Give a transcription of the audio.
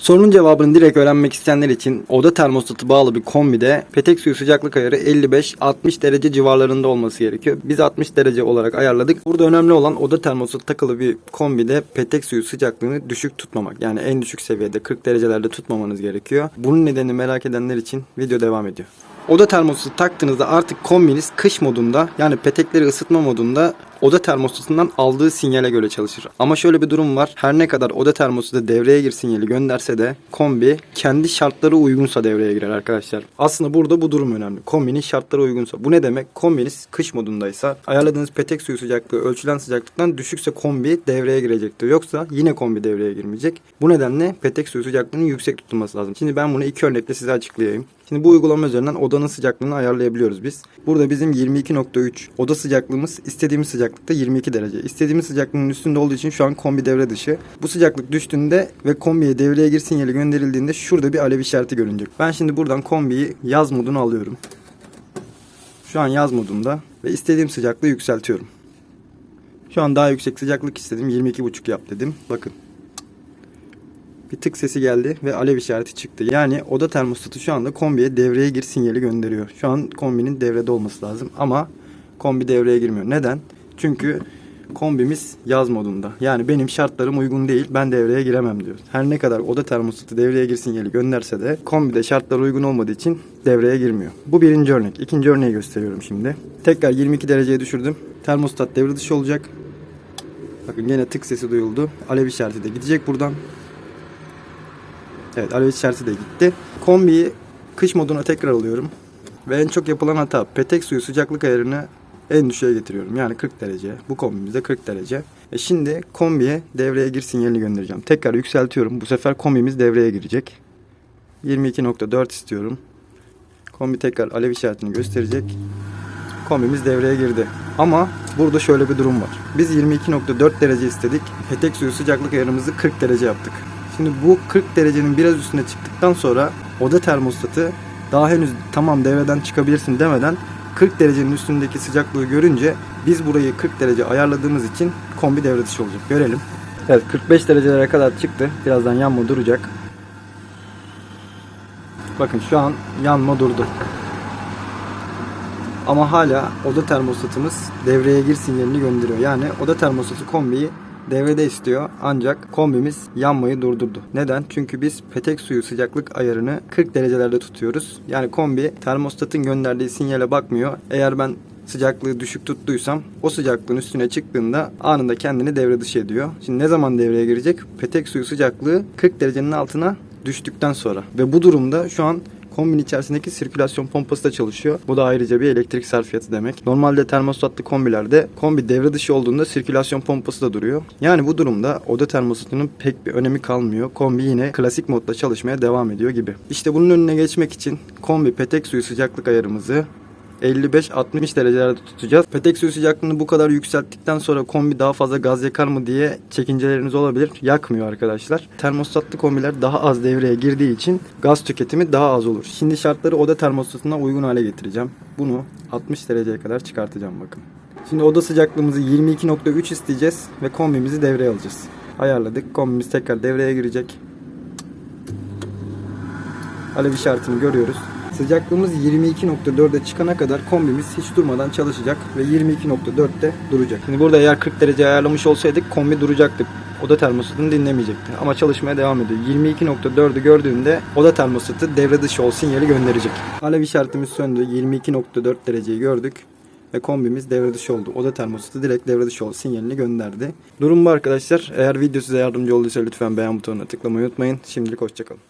Sorunun cevabını direkt öğrenmek isteyenler için oda termostatı bağlı bir kombide petek suyu sıcaklık ayarı 55-60 derece civarlarında olması gerekiyor. Biz 60 derece olarak ayarladık. Burada önemli olan oda termostatı takılı bir kombide petek suyu sıcaklığını düşük tutmamak. Yani en düşük seviyede 40 derecelerde tutmamanız gerekiyor. Bunun nedenini merak edenler için video devam ediyor. Oda termostatı taktığınızda artık kombiniz kış modunda yani petekleri ısıtma modunda oda termostatından aldığı sinyale göre çalışır. Ama şöyle bir durum var. Her ne kadar oda termostatı devreye gir sinyali gönderse de kombi kendi şartları uygunsa devreye girer arkadaşlar. Aslında burada bu durum önemli. Kombinin şartları uygunsa. Bu ne demek? Kombiniz kış modundaysa ayarladığınız petek suyu sıcaklığı ölçülen sıcaklıktan düşükse kombi devreye girecektir. Yoksa yine kombi devreye girmeyecek. Bu nedenle petek suyu sıcaklığının yüksek tutulması lazım. Şimdi ben bunu iki örnekle size açıklayayım. Şimdi bu uygulama üzerinden odanın sıcaklığını ayarlayabiliyoruz biz. Burada bizim 22.3 oda sıcaklığımız istediğimiz sıcaklıkta 22 derece. İstediğimiz sıcaklığın üstünde olduğu için şu an kombi devre dışı. Bu sıcaklık düştüğünde ve kombiye devreye gir sinyali gönderildiğinde şurada bir alev işareti görünecek. Ben şimdi buradan kombiyi yaz moduna alıyorum. Şu an yaz modunda ve istediğim sıcaklığı yükseltiyorum. Şu an daha yüksek sıcaklık istedim. 22.5 yap dedim. Bakın bir tık sesi geldi ve alev işareti çıktı. Yani oda termostatı şu anda kombiye devreye gir sinyali gönderiyor. Şu an kombinin devrede olması lazım ama kombi devreye girmiyor. Neden? Çünkü kombimiz yaz modunda. Yani benim şartlarım uygun değil. Ben devreye giremem diyor. Her ne kadar oda termostatı devreye gir sinyali gönderse de kombide şartlar uygun olmadığı için devreye girmiyor. Bu birinci örnek. İkinci örneği gösteriyorum şimdi. Tekrar 22 dereceye düşürdüm. Termostat devre dışı olacak. Bakın yine tık sesi duyuldu. Alev işareti de gidecek buradan. Evet alev işareti de gitti. Kombiyi kış moduna tekrar alıyorum. Ve en çok yapılan hata petek suyu sıcaklık ayarını en düşüğe getiriyorum. Yani 40 derece. Bu kombimizde 40 derece. E şimdi kombiye devreye gir sinyalini göndereceğim. Tekrar yükseltiyorum. Bu sefer kombimiz devreye girecek. 22.4 istiyorum. Kombi tekrar alev işaretini gösterecek. Kombimiz devreye girdi. Ama burada şöyle bir durum var. Biz 22.4 derece istedik. Petek suyu sıcaklık ayarımızı 40 derece yaptık. Şimdi bu 40 derecenin biraz üstüne çıktıktan sonra oda termostatı daha henüz tamam devreden çıkabilirsin demeden 40 derecenin üstündeki sıcaklığı görünce biz burayı 40 derece ayarladığımız için kombi devre dışı olacak. Görelim. Evet 45 derecelere kadar çıktı. Birazdan yanma duracak. Bakın şu an yanma durdu. Ama hala oda termostatımız devreye gir sinyalini gönderiyor. Yani oda termostatı kombiyi devrede istiyor ancak kombimiz yanmayı durdurdu. Neden? Çünkü biz petek suyu sıcaklık ayarını 40 derecelerde tutuyoruz. Yani kombi termostatın gönderdiği sinyale bakmıyor. Eğer ben sıcaklığı düşük tuttuysam o sıcaklığın üstüne çıktığında anında kendini devre dışı ediyor. Şimdi ne zaman devreye girecek? Petek suyu sıcaklığı 40 derecenin altına düştükten sonra. Ve bu durumda şu an kombin içerisindeki sirkülasyon pompası da çalışıyor. Bu da ayrıca bir elektrik sarfiyatı demek. Normalde termostatlı kombilerde kombi devre dışı olduğunda sirkülasyon pompası da duruyor. Yani bu durumda oda termostatının pek bir önemi kalmıyor. Kombi yine klasik modda çalışmaya devam ediyor gibi. İşte bunun önüne geçmek için kombi petek suyu sıcaklık ayarımızı 55-60 derecelerde tutacağız. Petek suyu sıcaklığını bu kadar yükselttikten sonra kombi daha fazla gaz yakar mı diye çekinceleriniz olabilir. Yakmıyor arkadaşlar. Termostatlı kombiler daha az devreye girdiği için gaz tüketimi daha az olur. Şimdi şartları oda termostatına uygun hale getireceğim. Bunu 60 dereceye kadar çıkartacağım bakın. Şimdi oda sıcaklığımızı 22.3 isteyeceğiz ve kombimizi devreye alacağız. Ayarladık. Kombimiz tekrar devreye girecek. Alev işaretini görüyoruz. Sıcaklığımız 22.4'e çıkana kadar kombimiz hiç durmadan çalışacak ve 22.4'te duracak. Şimdi burada eğer 40 derece ayarlamış olsaydık kombi duracaktı. Oda termostatını dinlemeyecekti. Ama çalışmaya devam ediyor. 22.4'ü gördüğünde oda termostatı devre dışı ol sinyali gönderecek. Alev işaretimiz söndü. 22.4 dereceyi gördük. Ve kombimiz devre dışı oldu. Oda termostatı direkt devre dışı ol sinyalini gönderdi. Durum bu arkadaşlar. Eğer video size yardımcı olduysa lütfen beğen butonuna tıklamayı unutmayın. Şimdilik hoşçakalın.